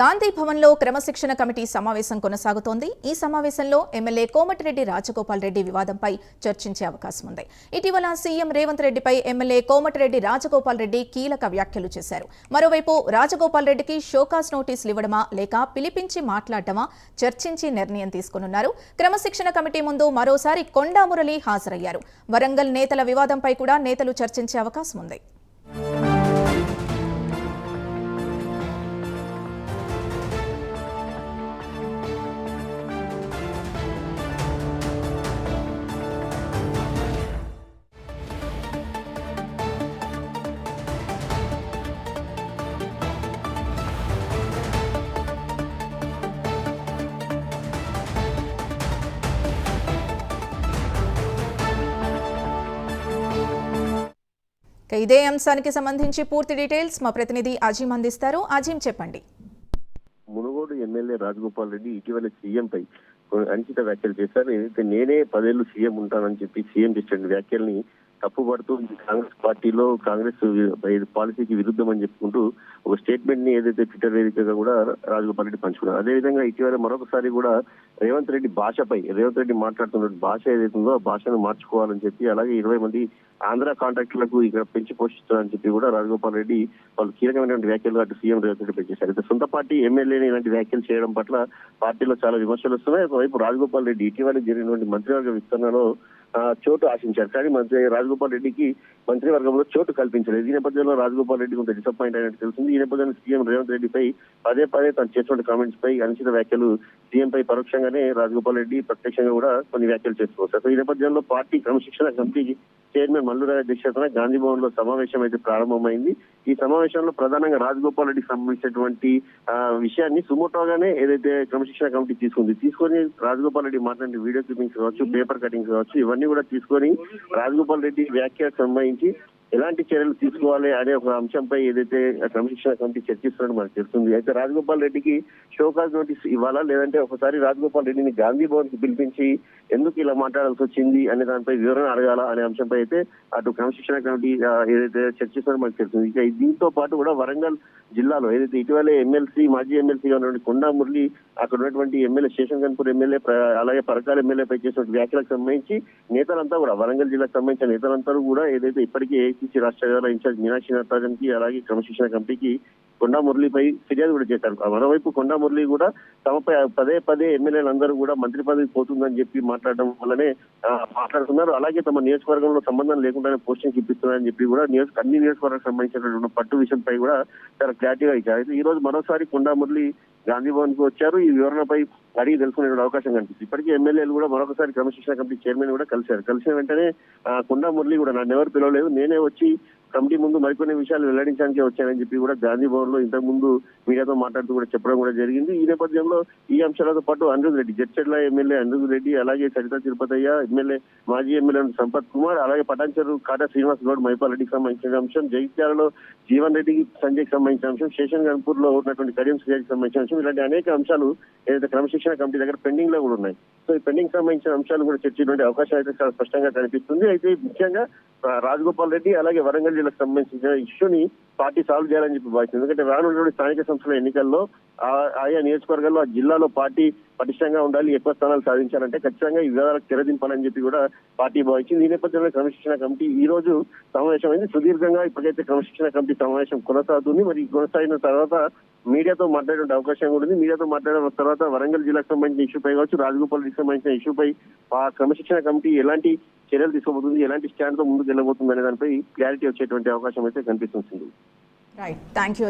గాంధీ భవన్లో క్రమశిక్షణ కమిటీ సమావేశం కొనసాగుతోంది. ఈ సమావేశంలో ఎమ్మెల్యే కోమటిరెడ్డి రాజగోపాల్ రెడ్డి వివాదంపై చర్చించే అవకాశం ఉంది. ఇటీవల సీఎం రేవంత్ రెడ్డిపై ఎమ్మెల్యే కోమటిరెడ్డి రాజగోపాల్ రెడ్డి కీలక వ్యాఖ్యలు చేశారు. మరోవైపు రాజగోపాల్ రెడ్డికి షోకాస్ నోటీసులు ఇవ్వడమా లేక పిలిపించి మాట్లాడటమా చర్చించి నిర్ణయం తీసుకున్నారు క్రమశిక్షణ కమిటీ ముందు మరోసారి కొండా మురళి హాజరయ్యారు. వరంగల్ నేతల వివాదంపై కూడా నేతలు చర్చించే అవకాశం ఉంది. ఇదే అంశానికి సంబంధించి పూర్తి డీటెయిల్స్ మా ప్రతినిధి అజీం అందిస్తారు. అజీం చెప్పండి. మునుగోడు ఎమ్మెల్యే రాజగోపాల్ రెడ్డి ఇటీవల సీఎం పై అంకిత వ్యాఖ్యలు చేశారు. నేనే పదేళ్ళు సీఎం ఉంటానని చెప్పి సీఎం చేసిన వ్యాఖ్యల్ని తప్పుపడుతూ కాంగ్రెస్ పార్టీలో కాంగ్రెస్ పాలసీకి విరుద్ధం అని చెప్పుకుంటూ ఒక స్టేట్మెంట్ని ఏదైతే ట్విట్టర్ వేదికగా కూడా రాజగోపాల్ రెడ్డి పంచుకున్నారు. అదేవిధంగా ఇటీవల మరొకసారి కూడా రేవంత్ రెడ్డి భాషపై రేవంత్ రెడ్డి మాట్లాడుతున్న భాష ఏదైతే ఉందో ఆ భాషను మార్చుకోవాలని చెప్పి అలాగే ఇరవై మంది ఆంధ్ర కాంట్రాక్టులకు ఇక్కడ పెంచి పోషిస్తున్నారని చెప్పి కూడా రాజగోపాల్ రెడ్డి వాళ్ళు కీలకమైనటువంటి వ్యాఖ్యలు అటు సీఎం రేవంత్ రెడ్డి పెంచేశారు అయితే సొంత పార్టీ ఎమ్మెల్యేని ఇలాంటి వ్యాఖ్యలు చేయడం పట్ల పార్టీలో చాలా విమర్శలు వస్తున్నాయి. ఒకవైపు రాజగోపాల్ రెడ్డి ఇటీవల జరిగినటువంటి మంత్రివర్గ విస్తరణలో చోటు ఆశించారు. కానీ మంత్రి రాజగోపాల్ రెడ్డికి మంత్రివర్గంలో చోటు కల్పించలేదు. ఈ నేపథ్యంలో రాజగోపాల్ రెడ్డి కొంత డిసప్పాయింట్ అయినట్టు తెలిసింది ఈ నేపథ్యంలో సీఎం రేవంత్ రెడ్డిపై పదే పదే తను చేస్తున్న కామెంట్స్ పై అనుచిత వ్యాఖ్యలు సీఎం పై పరోక్షంగానే రాజగోపాల్ రెడ్డి ప్రత్యక్షంగా కూడా కొన్ని వ్యాఖ్యలు చేసుకోవచ్చు సో ఈ నేపథ్యంలో పార్టీ క్రమశిక్షణ కమిటీ చైర్మన్ మల్లురావు అధ్యక్షతన గాంధీ భవన్లో సమావేశం అయితే ప్రారంభమైంది. ఈ సమావేశంలో ప్రధానంగా రాజగోపాల్ రెడ్డికి సంబంధించినటువంటి ఆ, విషయాన్ని సుమోటోగానే ఏదైతే క్రమశిక్షణ కమిటీ తీసుకుంది తీసుకొని రాజగోపాల్ రెడ్డి మాట్లాడిన వీడియో క్లిప్పింగ్స్ కావచ్చు పేపర్ కటింగ్స్ కావచ్చు ఇవన్నీ కూడా తీసుకొని రాజగోపాల్ రెడ్డి వ్యాఖ్యలకు సంబంధించి ఎలాంటి చర్యలు తీసుకోవాలి అనే ఒక అంశంపై ఏదైతే క్రమశిక్షణ కమిటీ చర్చిస్తున్నట్టు మనకు తెలుస్తుంది. అయితే రాజగోపాల్ రెడ్డికి షోకాజ్ నోటీస్ ఇవ్వాలా? లేదంటే ఒకసారి రాజగోపాల్ రెడ్డిని గాంధీ భవన్కి పిలిపించి ఎందుకు ఇలా మాట్లాడాల్సి వచ్చింది అనే దానిపై వివరణ అడగాల అనే అంశంపై అయితే అటు క్రమశిక్షణ కమిటీ ఏదైతే చర్చిస్తున్నట్టు మనకు తెలుస్తుంది. ఇక దీంతో పాటు కూడా వరంగల్ జిల్లాలో ఏదైతే ఇటీవలే ఎమ్మెల్సీ మాజీ ఎమ్మెల్సీగా ఉన్నటువంటి కొండా మురళి అక్కడ ఉన్నటువంటి ఎమ్మెల్యే శేషన్ కన్పూర్ ఎమ్మెల్యే అలాగే పరకాల ఎమ్మెల్యేపై చేసిన వ్యాఖ్యలకు సంబంధించి నేతలంతా కూడా వరంగల్ జిల్లాకు సంబంధించిన నేతలంతా కూడా ఏదైతే ఇప్పటికీ ఏఐసీసీ రాష్ట్ర వ్యవహారాల ఇన్ఛార్జ్ మీనాక్షి నటరాజన్కి అలాగే క్రమశిక్షణ కమిటీకి కొండా మురళిపై ఫిర్యాదు కూడా చేశారు. మరోవైపు కొండా మురళి కూడా తమపై పదే పదే ఎమ్మెల్యేలందరూ కూడా మంత్రి పదవి పోతుందని చెప్పి మాట్లాడడం వల్లనే మాట్లాడుతున్నారు. అలాగే తమ నియోజకవర్గంలో సంబంధం లేకుండానే పోస్టింగ్ ఇప్పిస్తున్నారని చెప్పి కూడా నియోజక అన్ని నియోజకవర్గాలకు సంబంధించినటువంటి పట్టు విషయంపై కూడా చాలా క్లారిటీగా ఇచ్చారు. అయితే ఈ రోజు మరోసారి కొండా మురళి గాంధీ భవన్కు వచ్చారు. ఈ వివరణపై అడిగి తెలుసుకునే అవకాశం కనిపిస్తుంది. ఇప్పటికీ ఎమ్మెల్యేలు కూడా మరొకసారి క్రమశిక్షణ కమిటీ చైర్మన్ కూడా కలిశారు. కలిసిన వెంటనే కుండా కొండా మురళి కూడా నన్ను ఎవరు పిలవలేదు. నేనే వచ్చి కమిటీ ముందు మరికొన్ని విషయాలు వెల్లడించడానికి వచ్చానని చెప్పి కూడా గాంధీ భవన్లో ఇంతకు ముందు మీడియాతో మాట్లాడుతూ కూడా చెప్పడం కూడా జరిగింది. ఈ నేపథ్యంలో ఈ అంశాలతో పాటు అనిరుద్ రెడ్డి జడ్చెడ్ల ఎమ్మెల్యే అనిరుద్ రెడ్డి అలాగే సరిత తిరుపతయ్య ఎమ్మెల్యే మాజీ ఎమ్మెల్యే సంపత్ కుమార్ అలాగే పటాన్చెరు కాటా శ్రీనివాస్ గౌడ్ మైపాల్ రెడ్డికి సంబంధించిన అంశం జగిత్యాలలో జీవన్ రెడ్డికి సంజయ్కి సంబంధించిన అంశం శేషన్ గన్పూర్లో ఉన్నటువంటి కరీం శ్రీకి సంబంధించిన అంశం ఇలాంటి అనేక అంశాలు ఏదైతే క్రమశిక్షణ కమిటీ దగ్గర పెండింగ్లో కూడా ఉన్నాయి. సో ఈ పెండింగ్ సంబంధించిన అంశాలు కూడా చర్చించే అవకాశం అయితే చాలా స్పష్టంగా కనిపిస్తుంది. అయితే ముఖ్యంగా రాజగోపాల్ రెడ్డి అలాగే వరంగల్ జిల్లాకు సంబంధించిన ఇష్యూని పార్టీ సాల్వ్ చేయాలని చెప్పి భావిస్తుంది. ఎందుకంటే రానున్నటువంటి స్థానిక సంస్థల ఎన్నికల్లో ఆయా నియోజకవర్గాల్లో ఆ జిల్లాలో పార్టీ పటిష్టంగా ఉండాలి ఎక్కువ స్థానాలు సాధించాలంటే ఖచ్చితంగా ఈ వివాదాలకు తెరదింపాలని చెప్పి కూడా పార్టీ భావించింది. ఈ నేపథ్యంలో క్రమశిక్షణ కమిటీ ఈ రోజు సమావేశమైంది. సుదీర్ఘంగా ఇప్పటికైతే క్రమశిక్షణ కమిటీ సమావేశం కొనసాగుతుంది. మరి కొనసాగిన తర్వాత మీడియాతో మాట్లాడే అవకాశం కూడా ఉంది. మీడియాతో మాట్లాడిన తర్వాత వరంగల్ జిల్లాకు సంబంధించిన ఇష్యూపై కావచ్చు రాజగోపాల్ రెడ్డికి సంబంధించిన ఇష్యూపై ఆ క్రమశిక్షణ కమిటీ ఎలాంటి చర్యలు తీసుకోబోతుంది ఎలాంటి స్టాండ్తో ముందుకు వెళ్ళబోతుంది అనే దానిపై క్లారిటీ వచ్చేటువంటి అవకాశం అయితే కనిపిస్తుంది. Right thank you